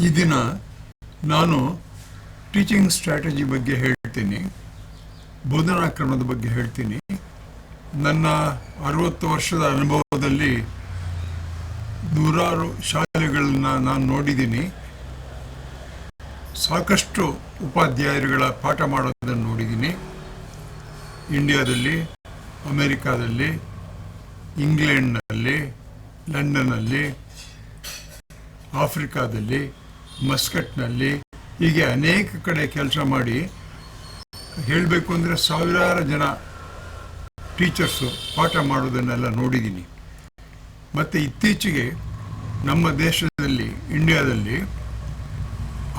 ಈ ದಿನ ನಾನು ಟೀಚಿಂಗ್ ಸ್ಟ್ರಾಟಜಿ ಬಗ್ಗೆ ಹೇಳ್ತೀನಿ ಬೋಧನಾ ಕ್ರಮದ ಬಗ್ಗೆ ಹೇಳ್ತೀನಿ. ನನ್ನ ಅರವತ್ತು ವರ್ಷದ ಅನುಭವದಲ್ಲಿ ನೂರಾರು ಶಾಲೆಗಳನ್ನು ನಾನು ನೋಡಿದ್ದೀನಿ. ಸಾಕಷ್ಟು ಉಪಾಧ್ಯಾಯರುಗಳ ಪಾಠ ಮಾಡೋದನ್ನು ನೋಡಿದ್ದೀನಿ. ಇಂಡಿಯಾದಲ್ಲಿ, ಅಮೇರಿಕಾದಲ್ಲಿ, ಇಂಗ್ಲೆಂಡ್ನಲ್ಲಿ, ಲಂಡನ್ನಲ್ಲಿ, ಆಫ್ರಿಕಾದಲ್ಲಿ ಮಸ್ಕಟ್ನಲ್ಲಿ ಹೀಗೆ ಅನೇಕ ಕಡೆ ಕೆಲಸ ಮಾಡಿ ಹೇಳಬೇಕು ಅಂದರೆ ಸಾವಿರಾರು ಜನ ಟೀಚರ್ಸು ಪಾಠ ಮಾಡೋದನ್ನೆಲ್ಲ ನೋಡಿದ್ದೀನಿ. ಮತ್ತು ಇತ್ತೀಚೆಗೆ ನಮ್ಮ ದೇಶದಲ್ಲಿ, ಇಂಡಿಯಾದಲ್ಲಿ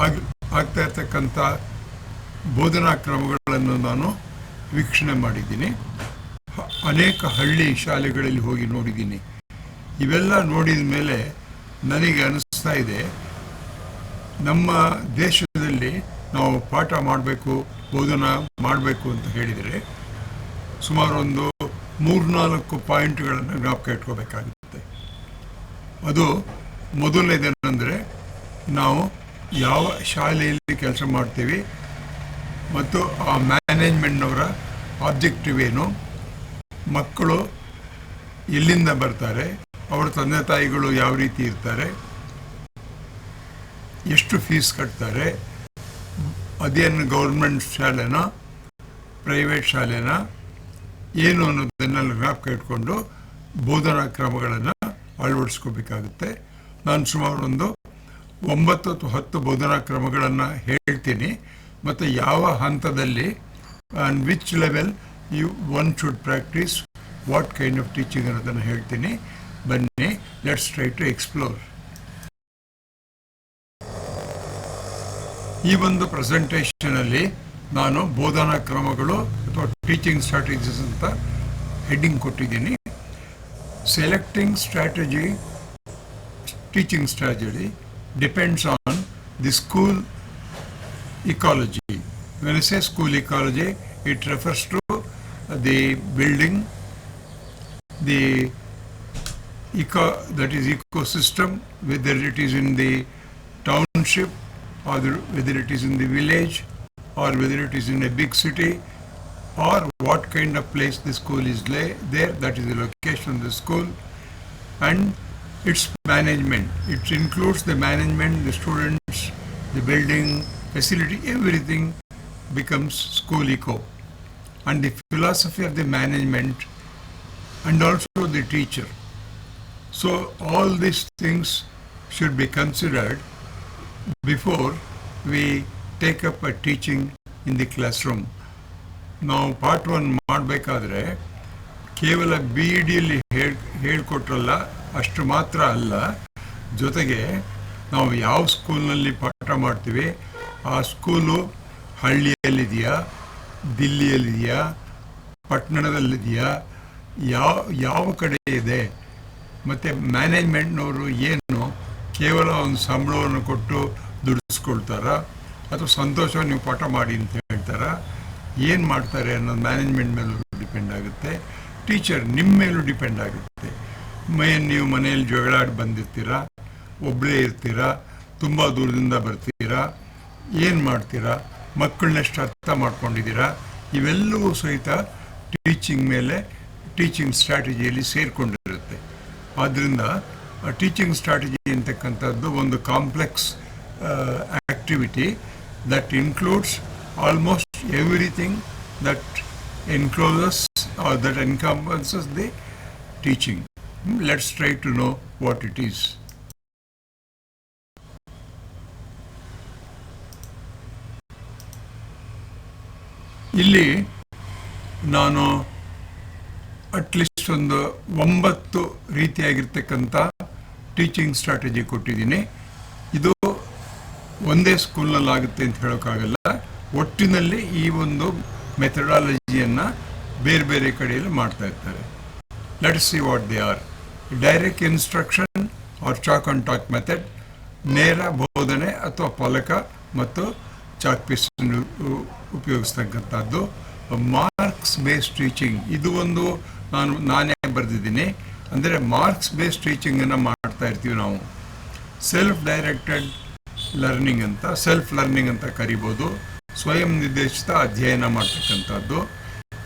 ಆಗ, ಆಗ್ತಾ ಇರ್ತಕ್ಕಂಥ ಬೋಧನಾ ಕ್ರಮಗಳನ್ನು ನಾನು ವೀಕ್ಷಣೆ ಮಾಡಿದ್ದೀನಿ. ಅನೇಕ ಹಳ್ಳಿ ಶಾಲೆಗಳಲ್ಲಿ ಹೋಗಿ ನೋಡಿದ್ದೀನಿ. ಇವೆಲ್ಲ ನೋಡಿದ ಮೇಲೆ ನನಗೆ ಅನಿಸ್ತಾ ಇದೆ ನಮ್ಮ ದೇಶದಲ್ಲಿ ನಾವು ಪಾಠ ಮಾಡಬೇಕು, ಬೋಧನ ಮಾಡಬೇಕು ಅಂತ ಹೇಳಿದರೆ ಸುಮಾರು ಒಂದು ಮೂರ್ನಾಲ್ಕು ಪಾಯಿಂಟ್ಗಳನ್ನು ಜ್ಞಾಪಕ ಇಟ್ಕೋಬೇಕಾಗುತ್ತೆ. ಅದು ಮೊದಲನೇದೇನೆಂದರೆ ನಾವು ಯಾವ ಶಾಲೆಯಲ್ಲಿ ಕೆಲಸ ಮಾಡ್ತೀವಿ ಮತ್ತು ಆ ಮ್ಯಾನೇಜ್ಮೆಂಟ್ನವರ ಆಬ್ಜೆಕ್ಟಿವ್ ಏನು ಮಕ್ಕಳು ಎಲ್ಲಿಂದ ಬರ್ತಾರೆ, ಅವರ ತಂದೆ ತಾಯಿಗಳು ಯಾವ ರೀತಿ ಇರ್ತಾರೆ ಎಷ್ಟು ಫೀಸ್ ಕಟ್ತಾರೆ? ಅದೇನು ಗೌರ್ಮೆಂಟ್ ಶಾಲೆನಾ? ಪ್ರೈವೇಟ್ ಶಾಲೆನಾ? ಏನು ಅನ್ನೋದನ್ನೆಲ್ಲ ಜ್ಞಾಪಕ ಇಟ್ಕೊಂಡು ಬೋಧನಾ ಕ್ರಮಗಳನ್ನು ಅಳವಡಿಸ್ಕೋಬೇಕಾಗುತ್ತೆ. ನಾನು ಸುಮಾರು ಒಂದು ಒಂಬತ್ತು ಅಥವಾ ಹತ್ತು ಬೋಧನಾ ಕ್ರಮಗಳನ್ನು ಹೇಳ್ತೀನಿ. ಮತ್ತು ಯಾವ ಹಂತದಲ್ಲಿ on which level you one should practise what kind of teaching ಅನ್ನೋದನ್ನು ಹೇಳ್ತೀನಿ. ಬನ್ನಿ ಲೆಟ್ಸ್ ಟ್ರೈ ಟು ಎಕ್ಸ್ಪ್ಲೋರ್ ಈ ಒಂದು ಪ್ರೆಸೆಂಟೇಷನಲ್ಲಿ ನಾನು ಬೋಧನಾ ಕ್ರಮಗಳು ಅಥವಾ ಟೀಚಿಂಗ್ ಸ್ಟ್ರಾಟಜೀಸ್ ಅಂತ ಹೆಡಿಂಗ್ ಕೊಟ್ಟಿದ್ದೀನಿ. Selecting strategy teaching strategy depends on the school ecology well say school ecology it refers to the building the eco that is ecosystem with there it is in the township or the, whether it is in the village or whether it is in a big city or what kind of place the school is lay, there, that is the location of the school and its management. It includes the management, the students, the building, facility, everything becomes school eco. And the philosophy of the management and also the teacher. So all these things should be considered before, we take up a teaching in the classroom. ನಾವು ಪಾಠವನ್ನು ಮಾಡಬೇಕಾದ್ರೆ ಕೇವಲ B E ಡಿಯಲ್ಲಿ ಹೇಳಿ, ಹೇಳಿಕೊಟ್ರಲ್ಲ, ಅಷ್ಟು ಮಾತ್ರ ಅಲ್ಲ. ಜೊತೆಗೆ ನಾವು ಯಾವ ಸ್ಕೂಲ್ನಲ್ಲಿ ಪಾಠ ಮಾಡ್ತೀವಿ? ಆ ಸ್ಕೂಲು ಹಳ್ಳಿಯಲ್ಲಿದೆಯಾ? ದಿಲ್ಲಿಯಲ್ಲಿದೆಯಾ? ಪಟ್ಟಣದಲ್ಲಿದೆಯಾ? ಯಾವ ಯಾವ ಕಡೆ ಇದೆ? ಮತ್ತು ಮ್ಯಾನೇಜ್ಮೆಂಟ್ನವರು ಏನು? ಕೇವಲ ಒಂದು ಸಂಬಳವನ್ನು ಕೊಟ್ಟು ದುಡಿಸ್ಕೊಳ್ತಾರ? ಅಥವಾ ಸಂತೋಷ ನೀವು ಪಾಠ ಮಾಡಿ ಅಂತ ಹೇಳ್ತಾರ? ಏನು ಮಾಡ್ತಾರೆ ಅನ್ನೋದು ಮ್ಯಾನೇಜ್ಮೆಂಟ್ ಮೇಲೂ ಡಿಪೆಂಡ್ ಆಗುತ್ತೆ. ಟೀಚರ್ ನಿಮ್ಮ ಮೇಲೂ ಡಿಪೆಂಡ್ ಆಗುತ್ತೆ. ಮೇ ನೀವು ಮನೆಯಲ್ಲಿ ಜಗಳಾಡಿ ಬಂದಿರ್ತೀರಾ? ಒಬ್ಬರೇ ಇರ್ತೀರಾ? ತುಂಬ ದೂರದಿಂದ ಬರ್ತೀರಾ? ಏನು ಮಾಡ್ತೀರಾ? ಮಕ್ಕಳನ್ನೆಷ್ಟು ಅರ್ಥ ಮಾಡ್ಕೊಂಡಿದ್ದೀರಾ? ಇವೆಲ್ಲವೂ ಸಹಿತ ಟೀಚಿಂಗ್ ಮೇಲೆ ಟೀಚಿಂಗ್ ಸ್ಟ್ರಾಟಜಿಯಲ್ಲಿ ಸೇರಿಕೊಂಡಿರುತ್ತೆ. ಆದ್ದರಿಂದ ಟೀಚಿಂಗ್ ಸ್ಟ್ರಾಟಜಿ ಅಂತಕ್ಕಂಥದ್ದು ಒಂದು complex activity that includes almost everything that encloses or that encompasses the teaching let's try to know what it is ಇಲ್ಲಿ ನಾನು ಅಟ್ಲೀಸ್ಟ್ ಒಂದು ಒಂಬತ್ತು ರೀತಿಯಾಗಿರ್ತಕ್ಕಂಥ ಟೀಚಿಂಗ್ ಸ್ಟ್ರಾಟಜಿ ಕೊಟ್ಟಿದ್ದೀನಿ. ಇದು ಒಂದೇ ಸ್ಕೂಲ್ನಲ್ಲಿ ಆಗುತ್ತೆ ಅಂತ ಹೇಳೋಕ್ಕಾಗಲ್ಲ. ಒಟ್ಟಿನಲ್ಲಿ ಈ ಒಂದು ಮೆಥಡಾಲಜಿಯನ್ನು ಬೇರೆ ಬೇರೆ ಕಡೆಯಲ್ಲಿ ಮಾಡ್ತಾ ಇರ್ತಾರೆ. Let see what they are direct instruction or chalk and talk method ನೇರ ಬೋಧನೆ ಅಥವಾ ಫಲಕ ಮತ್ತು ಚಾಕ್ ಪೀಸ್ ಉಪಯೋಗಿಸ್ತಕ್ಕಂಥದ್ದು. ಮಾರ್ಕ್ಸ್ ಬೇಸ್ಡ್ ಟೀಚಿಂಗ್ ಇದು ಒಂದು ನಾನು ನಾನೇ ಬರೆದಿದ್ದೀನಿ. ಅಂದರೆ ಮಾರ್ಕ್ಸ್ ಬೇಸ್ಡ್ ಟೀಚಿಂಗನ್ನು ಮಾಡ್ತಾ ಇರ್ತೀವಿ ನಾವು. ಸೆಲ್ಫ್ ಡೈರೆಕ್ಟೆಡ್ ಲರ್ನಿಂಗ್ ಅಂತ ಸೆಲ್ಫ್ ಲರ್ನಿಂಗ್ ಅಂತ ಕರಿಬೋದು. ಸ್ವಯಂ ನಿರ್ದೇಶಿತ ಅಧ್ಯಯನ ಮಾಡ್ತಕ್ಕಂಥದ್ದು.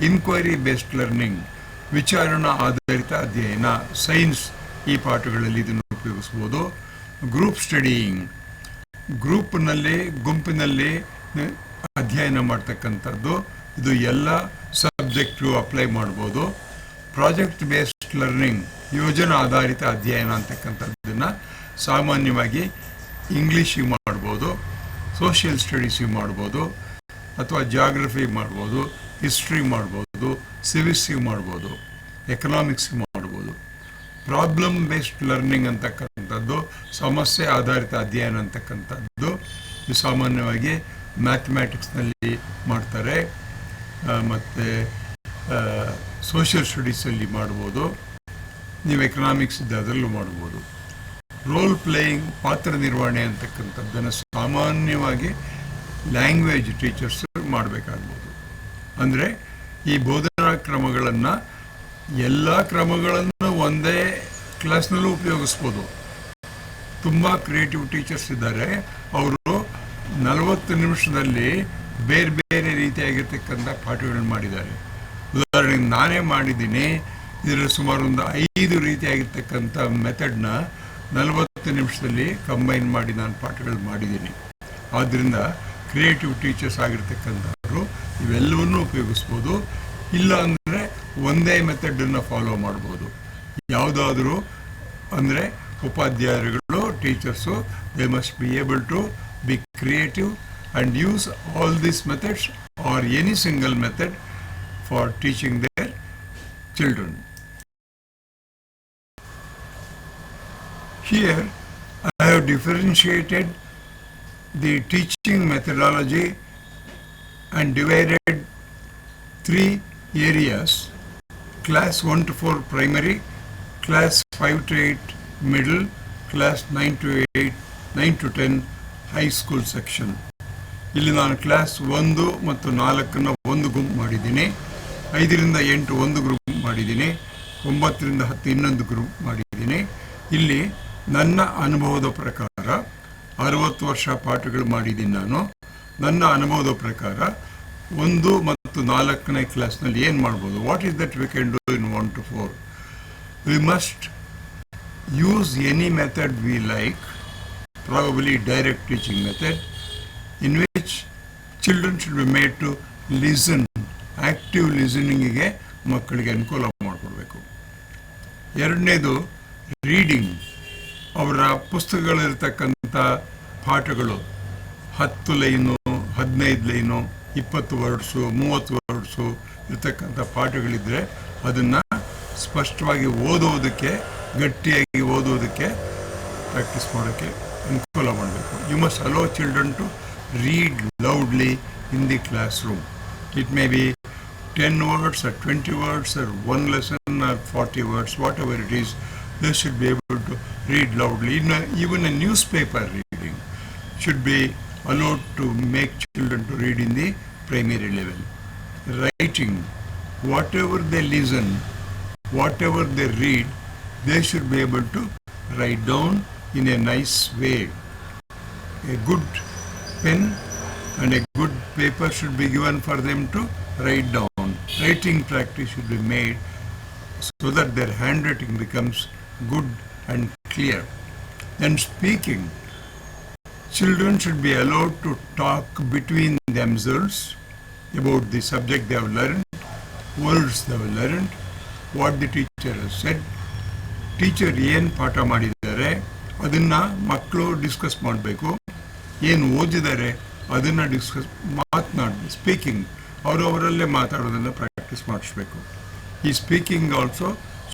ಇನ್ಕ್ವೈರಿ ಬೇಸ್ಡ್ ಲರ್ನಿಂಗ್ ವಿಚಾರಣಾ ಆಧಾರಿತ ಅಧ್ಯಯನ ಸೈನ್ಸ್ ಈ ಪಾಠಗಳಲ್ಲಿ ಇದನ್ನು ಉಪಯೋಗಿಸ್ಬೋದು. ಗ್ರೂಪ್ ಸ್ಟಡಿಯಿಂಗ್ ಗ್ರೂಪ್ನಲ್ಲಿ, ಗುಂಪಿನಲ್ಲಿ ಅಧ್ಯಯನ ಮಾಡ್ತಕ್ಕಂಥದ್ದು. ಇದು ಎಲ್ಲ ಸಬ್ಜೆಕ್ಟು ಅಪ್ಲೈ ಮಾಡ್ಬೋದು. ಪ್ರಾಜೆಕ್ಟ್ ಬೇಸ್ಡ್ ಲರ್ನಿಂಗ್ ಯೋಜನಾ ಆಧಾರಿತ ಅಧ್ಯಯನ ಅಂತಕ್ಕಂಥದ್ದನ್ನು ಸಾಮಾನ್ಯವಾಗಿ ಇಂಗ್ಲೀಷಿಗೆ ಮಾಡ್ಬೋದು ಸೋಷಿಯಲ್ ಸ್ಟಡೀಸಿಗೆ ಮಾಡ್ಬೋದು, ಅಥವಾ ಜಾಗ್ರಫಿ ಮಾಡ್ಬೋದು ಹಿಸ್ಟ್ರಿ ಮಾಡ್ಬೋದು ಸಿವಿಕ್ಸಿಗೆ ಮಾಡ್ಬೋದು ಎಕನಾಮಿಕ್ಸಿಗೆ ಮಾಡ್ಬೋದು. ಪ್ರಾಬ್ಲಮ್ ಬೇಸ್ಡ್ ಲರ್ನಿಂಗ್ ಅಂತಕ್ಕಂಥದ್ದು, ಸಮಸ್ಯೆ ಆಧಾರಿತ ಅಧ್ಯಯನ ಅಂತಕ್ಕಂಥದ್ದು ಸಾಮಾನ್ಯವಾಗಿ ಮ್ಯಾಥಮ್ಯಾಟಿಕ್ಸ್ನಲ್ಲಿ ಮಾಡ್ತಾರೆ. ಮತ್ತೆ ಸೋಷಿಯಲ್ ಸ್ಟಡೀಸಲ್ಲಿ ಮಾಡ್ಬೋದು. ನೀವು ಎಕನಾಮಿಕ್ಸ್ ಇದೆ ಅದರಲ್ಲೂ ಮಾಡ್ಬೋದು. ರೋಲ್ ಪ್ಲೇಯಿಂಗ್ ಪಾತ್ರ ನಿರ್ವಹಣೆ ಅಂತಕ್ಕಂಥದ್ದನ್ನು ಸಾಮಾನ್ಯವಾಗಿ ಲ್ಯಾಂಗ್ವೇಜ್ ಟೀಚರ್ಸ್ ಮಾಡಬೇಕಾಗ್ಬೋದು. ಅಂದರೆ ಈ ಬೋಧನಾ ಕ್ರಮಗಳನ್ನು ಎಲ್ಲ ಕ್ರಮಗಳನ್ನು ಒಂದೇ ಕ್ಲಾಸ್ನಲ್ಲೂ ಉಪಯೋಗಿಸ್ಬೋದು. ತುಂಬ ಕ್ರಿಯೇಟಿವ್ ಟೀಚರ್ಸ್ ಇದ್ದಾರೆ. ಅವರು ನಲವತ್ತು ನಿಮಿಷದಲ್ಲಿ ಬೇರೆ ಬೇರೆ ರೀತಿಯಾಗಿರ್ತಕ್ಕಂಥ ಪಾಠಗಳನ್ನು ಮಾಡಿದ್ದಾರೆ. ಉದಾಹರಣೆಗೆ ನಾನೇ ಮಾಡಿದ್ದೀನಿ ಇದರಲ್ಲಿ ಸುಮಾರು ಒಂದು ಐದು ರೀತಿಯಾಗಿರ್ತಕ್ಕಂಥ ಮೆಥಡ್ನ ನಲವತ್ತು ನಿಮಿಷದಲ್ಲಿ ಕಂಬೈನ್ ಮಾಡಿ ನಾನು ಪಾಠಗಳು ಮಾಡಿದ್ದೀನಿ. ಆದ್ದರಿಂದ ಕ್ರಿಯೇಟಿವ್ ಟೀಚರ್ಸ್ ಆಗಿರ್ತಕ್ಕಂಥವ್ರು ಇವೆಲ್ಲವನ್ನೂ ಉಪಯೋಗಿಸ್ಬೋದು. ಇಲ್ಲ ಅಂದರೆ ಒಂದೇ ಮೆಥಡನ್ನು ಫಾಲೋ ಮಾಡ್ಬೋದು. ಯಾವುದಾದ್ರೂ ಅಂದರೆ ಉಪಾಧ್ಯಾಯರುಗಳು, teachers they must be able to be creative and use all these methods or any single method for teaching their children Here, I have differentiated the teaching methodology and divided three areas class 1 to 4 primary, class 5 to 8 middle, class 9 to 8, 9 to 10 high school section. ಇಲ್ಲಿ ನಾನು class ಒಂದು ಮತ್ತು ನಾಲ್ಕನ್ನು ಒಂದು ಗುಂಪು ಮಾಡಿದ್ದೀನಿ ಐದರಿಂದ ಎಂಟು ಒಂದು ಗ್ರೂಪ್ ಮಾಡಿದ್ದೀನಿ ಒಂಬತ್ತರಿಂದ ಹತ್ತು ಇನ್ನೊಂದು ಗ್ರೂಪ್ ಮಾಡಿದ್ದೀನಿ ಇಲ್ಲಿ ನನ್ನ ಅನುಭವದ ಪ್ರಕಾರ ಅರವತ್ತು ವರ್ಷ ಪಾಠಗಳು ಮಾಡಿದ್ದೀನಿ ನಾನು. ನನ್ನ ಅನುಭವದ ಪ್ರಕಾರ ಒಂದು ಮತ್ತು ನಾಲ್ಕನೇ ಕ್ಲಾಸ್ನಲ್ಲಿ ಏನು ಮಾಡ್ಬೋದು? What is that we can do in one to four we must use any method we like probably direct teaching method in which children should be made to listen active ಲಿಸನಿಂಗಿಗೆ ಮಕ್ಕಳಿಗೆ ಅನುಕೂಲ ಮಾಡಿಕೊಡ್ಬೇಕು. ಎರಡನೇದು ರೀಡಿಂಗ್ ಅವರ ಪುಸ್ತಕಗಳಲ್ಲಿರ್ತಕ್ಕಂಥ ಪಾಠಗಳು ಹತ್ತು line ಹದಿನೈದು line ಇಪ್ಪತ್ತು words ಮೂವತ್ತು ವರ್ಡ್ಸು ಇರ್ತಕ್ಕಂಥ ಪಾಠಗಳಿದ್ದರೆ ಅದನ್ನು ಸ್ಪಷ್ಟವಾಗಿ ಓದೋದಕ್ಕೆ ಗಟ್ಟಿಯಾಗಿ ಓದೋದಕ್ಕೆ ಪ್ರಾಕ್ಟೀಸ್ ಮಾಡೋಕ್ಕೆ ಅನುಕೂಲ ಮಾಡಬೇಕು you must allow children to read loudly in the classroom. It may be 10 words or 20 words or one lesson or 40 words, whatever it is, they should be able to read loudly. Even a newspaper reading should be allowed to make children to read in the primary level. Writing, whatever they listen, whatever they read, they should be able to write down in a nice way. A good pen and a good paper should be given for them to write down. Writing practice should be made so that their handwriting becomes good and clear. Then speaking, children should be allowed to talk between themselves about the subject they have learned, words they have learned, what the teacher has said, teacher ಏನು ಪಾಠ ಮಾಡಿದ್ದಾರೆ ಅದನ್ನು ಮಕ್ಕಳು discuss ಮಾಡಬೇಕು ಏನು ಓದಿದ್ದಾರೆ ಅದನ್ನು discuss ಮಾತನಾಡಿ speaking ಅವರವರಲ್ಲೇ ಮಾತಾಡೋದನ್ನು practice ಮಾಡಿಸ್ಬೇಕು ಈ speaking also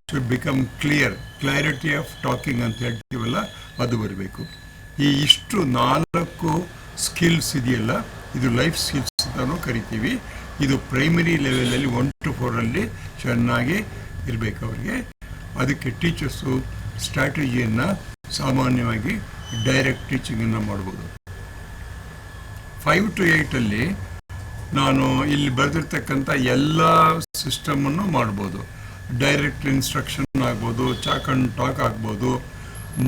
should become clear clarity of talking ಅಂತ ಹೇಳ್ತೀವಲ್ಲ, ಅದು ಬರಬೇಕು. ಈ ಇಷ್ಟು ನಾಲ್ಕು ಸ್ಕಿಲ್ಸ್ ಇದೆಯಲ್ಲ, ಇದು ಲೈಫ್ ಸ್ಕಿಲ್ಸ್ ಅಂತಾನು ಕರಿತೀವಿ. ಇದು ಪ್ರೈಮರಿ ಲೆವೆಲಲ್ಲಿ ಒನ್ ಟು ಫೋರಲ್ಲಿ ಚೆನ್ನಾಗಿ ಇರಬೇಕು ಅವರಿಗೆ. ಅದಕ್ಕೆ ಟೀಚರ್ಸು ಸ್ಟ್ರಾಟಜಿಯನ್ನು ಸಾಮಾನ್ಯವಾಗಿ ಡೈರೆಕ್ಟ್ ಟೀಚಿಂಗನ್ನು ಮಾಡ್ಬೋದು. ಫೈವ್ ಟು ಏಯ್ಟಲ್ಲಿ ನಾನು ಇಲ್ಲಿ ಬರೆದಿರ್ತಕ್ಕಂಥ ಎಲ್ಲ ಸಿಸ್ಟಮನ್ನು ಮಾಡ್ಬೋದು. ಡೈರೆಕ್ಟ್ ಇನ್ಸ್ಟ್ರಕ್ಷನ್ ಆಗ್ಬೋದು, ಚಾಕ್ ಅಂಡ್ ಟಾಕ್ ಆಗ್ಬೋದು,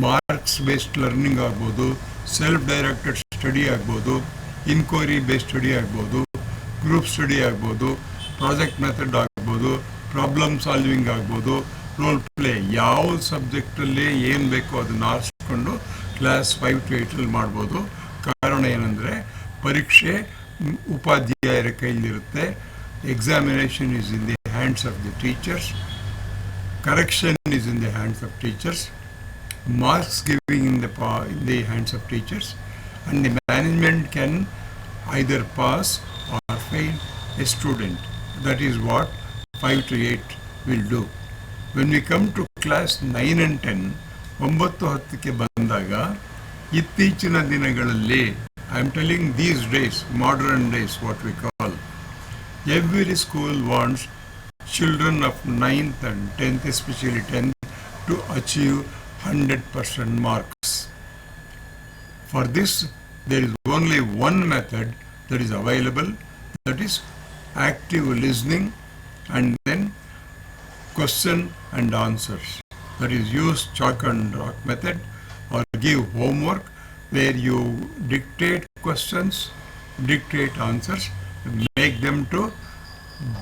ಮಾರ್ಕ್ಸ್ ಬೇಸ್ಡ್ ಲರ್ನಿಂಗ್ ಆಗ್ಬೋದು, ಸೆಲ್ಫ್ ಡೈರೆಕ್ಟೆಡ್ ಸ್ಟಡಿ ಆಗ್ಬೋದು, ಇನ್ಕ್ವೈರಿ ಬೇಸ್ಡ್ ಸ್ಟಡಿ ಆಗ್ಬೋದು, ಗ್ರೂಪ್ ಸ್ಟಡಿ ಆಗ್ಬೋದು, ಪ್ರಾಜೆಕ್ಟ್ ಮೆಥಡ್ ಆಗ್ಬೋದು, ಪ್ರಾಬ್ಲಮ್ ಸಾಲ್ವಿಂಗ್ ಆಗ್ಬೋದು, ರೋಲ್ ಪ್ಲೇ ಯಾವ ಸಬ್ಜೆಕ್ಟಲ್ಲಿ ಏನು ಬೇಕೋ ಅದನ್ನು ಆರಿಸ್ಕೊಂಡು ಕ್ಲಾಸ್ ಫೈವ್ ಟು ಏಯ್ಟಲ್ಲಿ ಮಾಡ್ಬೋದು. ಕಾರಣ ಏನಂದರೆ, ಪರೀಕ್ಷೆ ಉಪಾಧ್ಯಾಯರ ಕೈಯಲ್ಲಿರುತ್ತೆ examination is in the Hands of the teachers correction is in the hands of teachers, marks giving in the pa- in the hands of teachers, and the management can either pass or fail a student. That is what 5 to 8 will do. When we come to class 9 and 10, ಒಂಬತ್ತು ಹತ್ತಕ್ಕೆ ಬಂದಾಗ ಇತ್ತೀಚಿನ ದಿನಗಳಲ್ಲಿ I am telling these days modern days what we call every school wants children of 9th and 10th, especially 10th, to achieve 100% marks. For this, there is only one method that is available, that is active listening and then question and answers. That is use chalk and rock method or give homework where you dictate questions, dictate answers, make them to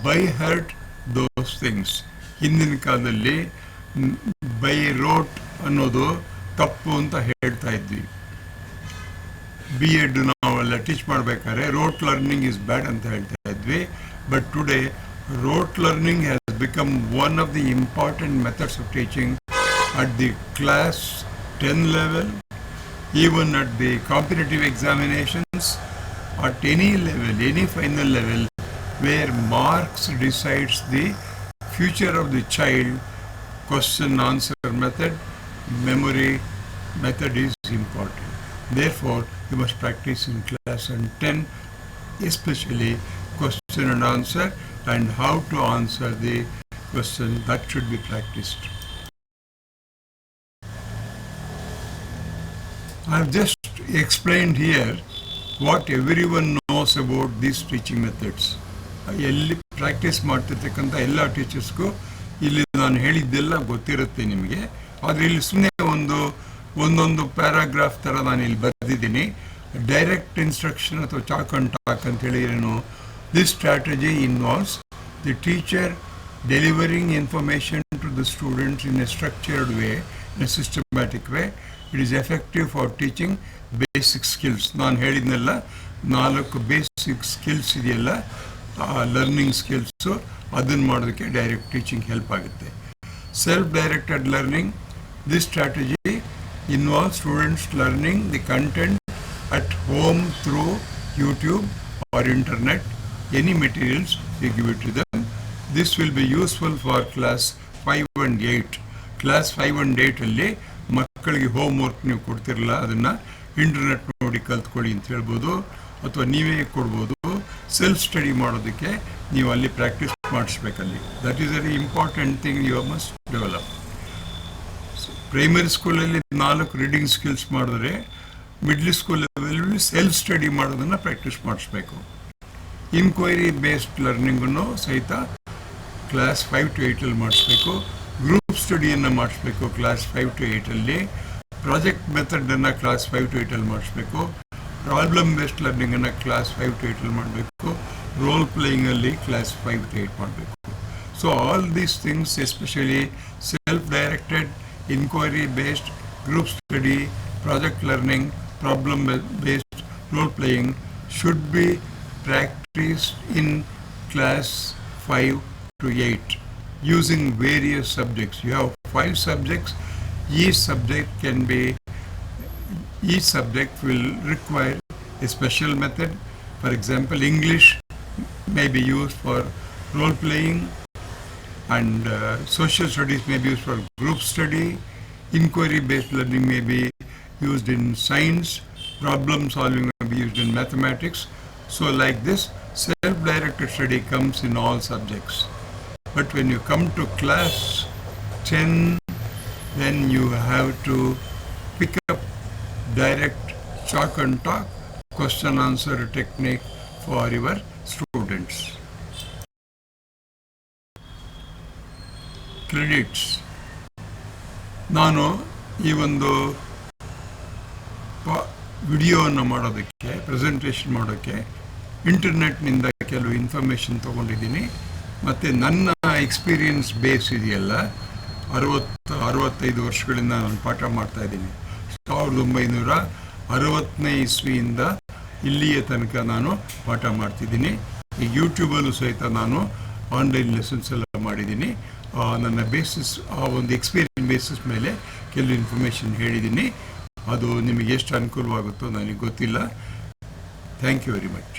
by heart those things ಹಿಂದಿನ ಕಾಲದಲ್ಲಿ by rote ಅನ್ನೋದು ತಪ್ಪು ಅಂತ ಹೇಳ್ತಾ ಇದ್ವಿ. B Ed ನಾವೆಲ್ಲ teach ಮಾಡಬೇಕಾದ್ರೆ rote learning is bad ಅಂತ ಹೇಳ್ತಾ ಇದ್ವಿ. But today rote learning has become one of the important methods of teaching at the class ten level even at the competitive examinations at any level any final level where marks decides the future of the child, question answer method, memory method is important. Therefore, you must practice in class and 10, especially question and answer and how to answer the question that should be practiced. I have just explained here what everyone knows about these teaching methods. ಎಲ್ಲಿ practice ಮಾಡ್ತಿರ್ತಕ್ಕಂಥ ಎಲ್ಲ ಟೀಚರ್ಸ್ಗೂ ಇಲ್ಲಿ ನಾನು ಹೇಳಿದ್ದೆಲ್ಲ ಗೊತ್ತಿರುತ್ತೆ ನಿಮಗೆ. ಆದರೆ ಇಲ್ಲಿ ಸುಮ್ಮನೆ ಒಂದು, ಒಂದೊಂದು ಪ್ಯಾರಾಗ್ರಾಫ್ ಥರ ನಾನು ಇಲ್ಲಿ ಬರೆದಿದ್ದೀನಿ. ಡೈರೆಕ್ಟ್ ಇನ್ಸ್ಟ್ರಕ್ಷನ್ ಅಥವಾ ಚಾಕ್ ಅಂಡ್ ಟಾಕ್ ಅಂತ ಹೇಳಿದ್ರೇನು this strategy involves the teacher delivering information to the students in a structured way in a systematic way it is effective for teaching basic skills ನಾನು ಹೇಳಿದ್ನೆಲ್ಲ, ನಾಲ್ಕು basic skills ಇದೆಯಲ್ಲ learning skills ಅದನ್ನು ಮಾಡೋದಕ್ಕೆ direct teaching help ಆಗುತ್ತೆ. Self directed learning this strategy involve students learning the content at home through YouTube or internet any materials you them this will be useful for class five and eight class five and ಏಯ್ಟಲ್ಲಿ ಮಕ್ಕಳಿಗೆ home work ನೀವು ಕೊಡ್ತಿರಲ್ಲ, ಅದನ್ನು internet ನೋಡಿ ಕಲ್ತ್ಕೊಳ್ಳಿ ಅಂತ ಹೇಳ್ಬೋದು. ಅಥವಾ ನೀವೇ ಕೊಡ್ಬೋದು. Self study ಮಾಡೋದಕ್ಕೆ ನೀವು ಅಲ್ಲಿ practice ಮಾಡಿಸ್ಬೇಕಲ್ಲಿ. That is very important thing you must develop primary ಸ್ಕೂಲಲ್ಲಿ ನಾಲ್ಕು ರೀಡಿಂಗ್ ಸ್ಕಿಲ್ಸ್ ಮಾಡಿದ್ರೆ ಮಿಡ್ಲ್ ಸ್ಕೂಲ್ ಲೆವೆಲಲ್ಲಿ ಸೆಲ್ಫ್ ಸ್ಟಡಿ ಮಾಡೋದನ್ನು ಪ್ರಾಕ್ಟೀಸ್ ಮಾಡಿಸ್ಬೇಕು. ಇನ್ಕ್ವೈರಿ ಬೇಸ್ಡ್ ಲರ್ನಿಂಗನ್ನು ಸಹಿತ ಕ್ಲಾಸ್ ಫೈವ್ ಟು ಏಯ್ಟಲ್ಲಿ ಮಾಡಿಸ್ಬೇಕು. ಗ್ರೂಪ್ ಸ್ಟಡಿಯನ್ನು ಮಾಡಿಸ್ಬೇಕು ಕ್ಲಾಸ್ ಫೈವ್ ಟು ಏಯ್ಟಲ್ಲಿ ಪ್ರಾಜೆಕ್ಟ್ ಮೆಥಡನ್ನು ಕ್ಲಾಸ್ ಫೈವ್ ಟು ಏಯ್ಟಲ್ಲಿ ಮಾಡಿಸ್ಬೇಕು. ಪ್ರಾಬ್ಲಮ್ ಬೇಸ್ಡ್ ಲರ್ನಿಂಗನ್ನು ಕ್ಲಾಸ್ ಫೈವ್ ಟು ಏಯ್ಟಲ್ಲಿ ಮಾಡಬೇಕು ರೋಲ್ ಪ್ಲೇಯಿಂಗಲ್ಲಿ ಕ್ಲಾಸ್ ಫೈವ್ ಟು ಏಯ್ಟ್ ಮಾಡಬೇಕು so all these things especially self directed inquiry based group study project learning problem based role playing should be practiced in class 5 to 8 using various subjects. You have five subjects. Each subject can be, each subject will require a special method. For example, English may be used for role playing and uh, social studies may be used for group study. Inquiry based learning may be used in science. Problem solving may be used in mathematics. So like this, self-directed study comes in all subjects. But when you come to class 10, then you have to direct chalk and talk, question answer technique for your students. Credits ನಾನು ಈ ಒಂದು ವಿಡಿಯೋವನ್ನು ಮಾಡೋದಕ್ಕೆ presentation ಮಾಡೋಕ್ಕೆ ಇಂಟರ್ನೆಟ್ನಿಂದ ಕೆಲವು information ತೊಗೊಂಡಿದ್ದೀನಿ. ಮತ್ತು ನನ್ನ ಎಕ್ಸ್ಪೀರಿಯನ್ಸ್ ಬೇಸ್ ಇದೆಯಲ್ಲ ಅರವತ್ತು ಅರವತ್ತೈದು ವರ್ಷಗಳಿಂದ ನಾನು ಪಾಠ ಮಾಡ್ತಾ ಇದ್ದೀನಿ. ಸಾವಿರದ ಒಂಬೈನೂರ ಅರವತ್ತನೇ ಇಸ್ವಿಯಿಂದ ಇಲ್ಲಿಯ ತನಕ ನಾನು ಪಾಠ ಮಾಡ್ತಿದ್ದೀನಿ. ಈ ಯೂಟ್ಯೂಬಲ್ಲೂ ಸಹಿತ ನಾನು ಆನ್ಲೈನ್ ಲೆಸನ್ಸ್ ಎಲ್ಲ ಮಾಡಿದ್ದೀನಿ. ನನ್ನ ಬೇಸಿಸ್ ಆ, ಒಂದು ಎಕ್ಸ್ಪೀರಿಯನ್ಸ್ ಬೇಸಿಸ್ ಮೇಲೆ ಕೆಲವು ಇನ್ಫಾರ್ಮೇಷನ್ ಹೇಳಿದ್ದೀನಿ. ಅದು ನಿಮಗೆ ಎಷ್ಟು ಅನುಕೂಲವಾಗುತ್ತೋ ನನಗೆ ಗೊತ್ತಿಲ್ಲ. Thank you very much